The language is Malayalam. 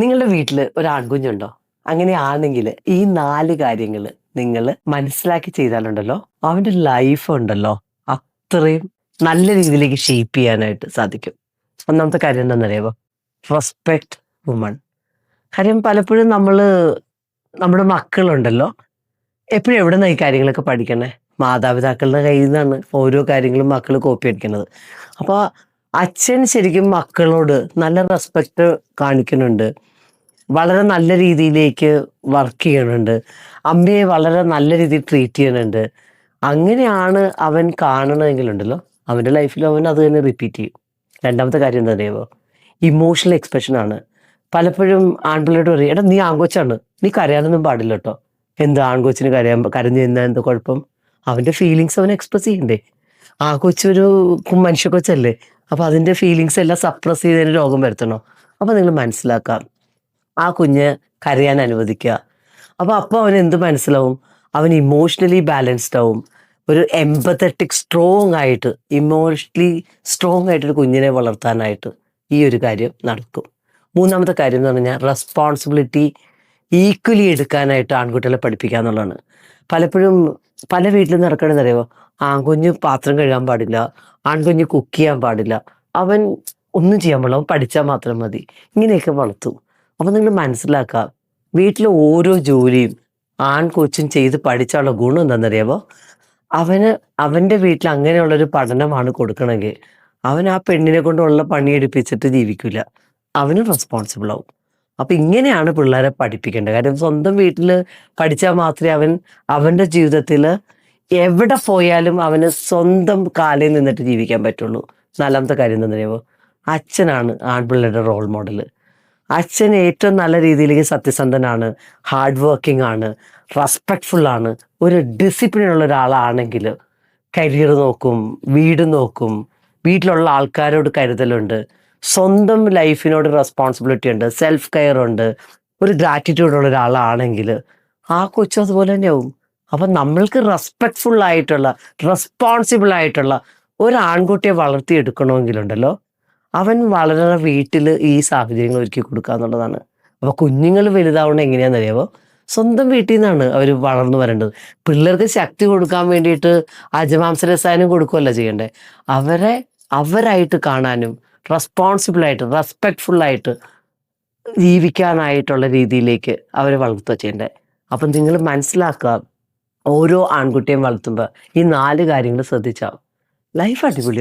നിങ്ങളുടെ വീട്ടിൽ ഒരു ആൺകുഞ്ഞുണ്ടോ അങ്ങനെയാണെങ്കിൽ ഈ നാല് കാര്യങ്ങൾ നിങ്ങൾ മനസ്സിലാക്കി ചെയ്താലുണ്ടല്ലോ അവന്റെ ലൈഫ് ഉണ്ടല്ലോ അത്രയും നല്ല രീതിയിലേക്ക് ഷേപ്പ് ചെയ്യാനായിട്ട് സാധിക്കും. ഒന്നാമത്തെ കാര്യം എന്താണെന്നറിയാമോ റെസ്പെക്ട് വുമൺ കാര്യം പലപ്പോഴും നമ്മൾ നമ്മുടെ മക്കളുണ്ടല്ലോ എപ്പോഴും എവിടെ നിന്നാണ് ഈ കാര്യങ്ങളൊക്കെ പഠിക്കണേ? മാതാപിതാക്കളുടെ കയ്യിൽ നിന്നാണ് ഓരോ കാര്യങ്ങളും മക്കൾ കോപ്പി അടിക്കുന്നത് അപ്പോൾ അച്ഛൻ ശരിക്കും മക്കളോട് നല്ല റെസ്പെക്റ്റ് കാണിക്കുന്നുണ്ട്. വളരെ നല്ല രീതിയിലേക്ക് വർക്ക് ചെയ്യണുണ്ട്. അമ്മയെ വളരെ നല്ല രീതിയിൽ ട്രീറ്റ് ചെയ്യണുണ്ട്. അങ്ങനെയാണ് അവൻ കാണണമെങ്കിലുണ്ടല്ലോ അവന്റെ ലൈഫിൽ അവൻ അത് തന്നെ റിപ്പീറ്റ് ചെയ്യും. രണ്ടാമത്തെ കാര്യം എന്താ അറിയാമോ ഇമോഷണൽ എക്സ്പ്രഷനാണ് പലപ്പോഴും ആൺപിള്ളേരോട് പറയും എടാ നീ ആൺകൊച്ചാണ്. നീ കരയാനൊന്നും പാടില്ല കേട്ടോ എന്ത് ആൺകൊച്ചിന് കരയാൻ കരഞ്ഞു നിന്നാൽ എന്താ കുഴപ്പം? അവന്റെ ഫീലിങ്സ് അവൻ എക്സ്പ്രസ് ചെയ്യണ്ടേ. ആ കൊച്ചൊരു മനുഷ്യ കൊച്ചല്ലേ. അപ്പോൾ അതിന്റെ ഫീലിങ്സ് എല്ലാം സപ്രസ് ചെയ്തതിന് രോഗം വരുത്തണോ? അപ്പോൾ നിങ്ങൾ മനസ്സിലാക്കാം. ആ കുഞ്ഞ് കരയാൻ അനുവദിക്കുക. അപ്പോൾ അപ്പോൾ അവൻ എന്ത് മനസ്സിലാവും? അവൻ ഇമോഷണലി ബാലൻസ്ഡ് ആവും. ഒരു എംപത്തറ്റിക് സ്ട്രോങ് ആയിട്ട് ഇമോഷണലി സ്ട്രോങ് ആയിട്ടൊരു കുഞ്ഞിനെ വളർത്താനായിട്ട് ഈ ഒരു കാര്യം നടക്കും. മൂന്നാമത്തെ കാര്യം എന്ന് പറഞ്ഞാൽ റെസ്പോൺസിബിലിറ്റി ഈക്വലി എടുക്കാനായിട്ട് ആൺകുട്ടികളെ പഠിപ്പിക്കുക എന്നുള്ളതാണ്. പലപ്പോഴും പല വീട്ടിലും നടക്കണമെന്ന് അറിയാമോ? ആൺകുഞ്ഞ് പാത്രം കഴുകാൻ പാടില്ല ആൺകുഞ്ഞ് കുക്ക് ചെയ്യാൻ പാടില്ല. അവൻ ഒന്നും ചെയ്യാൻ പാടില്ല അവൻ പഠിച്ചാൽ മാത്രം മതി. ഇങ്ങനെയൊക്കെ വളർത്തും. അപ്പം നിങ്ങൾ മനസ്സിലാക്കുക വീട്ടിലെ ഓരോ ജോലിയും ആൺകൊച്ചും ചെയ്ത് പഠിച്ചുള്ള ഗുണം എന്താണെന്നറിയാമോ അവന് അവന്റെ വീട്ടിൽ അങ്ങനെയുള്ളൊരു പഠനമാണ് കൊടുക്കണമെങ്കിൽ അവൻ ആ പെണ്ണിനെ കൊണ്ടുള്ള പണിയെടുപ്പിച്ചിട്ട് ജീവിക്കില്ല അവനും റെസ്പോൺസിബിൾ ആവും. അപ്പം ഇങ്ങനെയാണ് പിള്ളേരെ പഠിപ്പിക്കേണ്ടത്. കാര്യം സ്വന്തം വീട്ടിൽ പഠിച്ചാൽ മാത്രമേ അവൻ അവന്റെ ജീവിതത്തിൽ എവിടെ പോയാലും അവന് സ്വന്തം കാലിൽ നിന്നിട്ട് ജീവിക്കാൻ പറ്റുള്ളൂ. നാലാമത്തെ കാര്യം എന്താ അറിയാമോ അച്ഛനാണ് ആൺപിള്ളേരുടെ റോൾ മോഡൽ അച്ഛൻ ഏറ്റവും നല്ല രീതിയിലേക്ക് സത്യസന്ധനാണ് ഹാർഡ് വർക്കിംഗ് ആണ് റെസ്പെക്ട്ഫുൾ ആണ് ഒരു ഡിസിപ്ലിൻ ഉള്ള ഒരാളാണെങ്കിൽ കരിയർ നോക്കും വീട് നോക്കും വീട്ടിലുള്ള ആൾക്കാരോട് കരുതലുണ്ട് സ്വന്തം ലൈഫിനോട് റെസ്പോൺസിബിലിറ്റി ഉണ്ട് സെൽഫ് കെയർ ഉണ്ട് ഒരു ഗ്രാറ്റിറ്റ്യൂഡ് ഉള്ള ഒരാളാണെങ്കിൽ ആ കൊച്ചു അതുപോലെ തന്നെയാവും അപ്പം നമ്മൾക്ക് റെസ്പെക്ട്ഫുൾ ആയിട്ടുള്ള റെസ്പോൺസിബിൾ ആയിട്ടുള്ള ഒരു ആൺകുട്ടിയെ വളർത്തിയെടുക്കണമെങ്കിലുണ്ടല്ലോ. അവൻ വളരെ വീട്ടിൽ ഈ സാഹചര്യങ്ങൾ ഒരുക്കി കൊടുക്കുക എന്നുള്ളതാണ്. അപ്പോൾ കുഞ്ഞുങ്ങൾ വലുതാവണം എങ്ങനെയാണെന്നറിയാമോ സ്വന്തം വീട്ടിൽ നിന്നാണ് അവർ വളർന്നു വരേണ്ടത്. പിള്ളേർക്ക് ശക്തി കൊടുക്കാൻ വേണ്ടിയിട്ട് അജമാംസ രസായനം കൊടുക്കുകയല്ല ചെയ്യണ്ടേ? അവരെ അവരായിട്ട് കാണാനും റെസ്പോൺസിബിളായിട്ട് റെസ്പെക്ട്ഫുള്ളായിട്ട് ജീവിക്കാനായിട്ടുള്ള രീതിയിലേക്ക് അവരെ വളർത്തുക ചെയ്യണ്ടേ? അപ്പം നിങ്ങൾ മനസ്സിലാക്കുക ഓരോ ആൺകുട്ടിയും വളർത്തുമ്പോൾ ഈ നാല് കാര്യങ്ങൾ ശ്രദ്ധിച്ചാൽ ലൈഫ് അടിപൊളി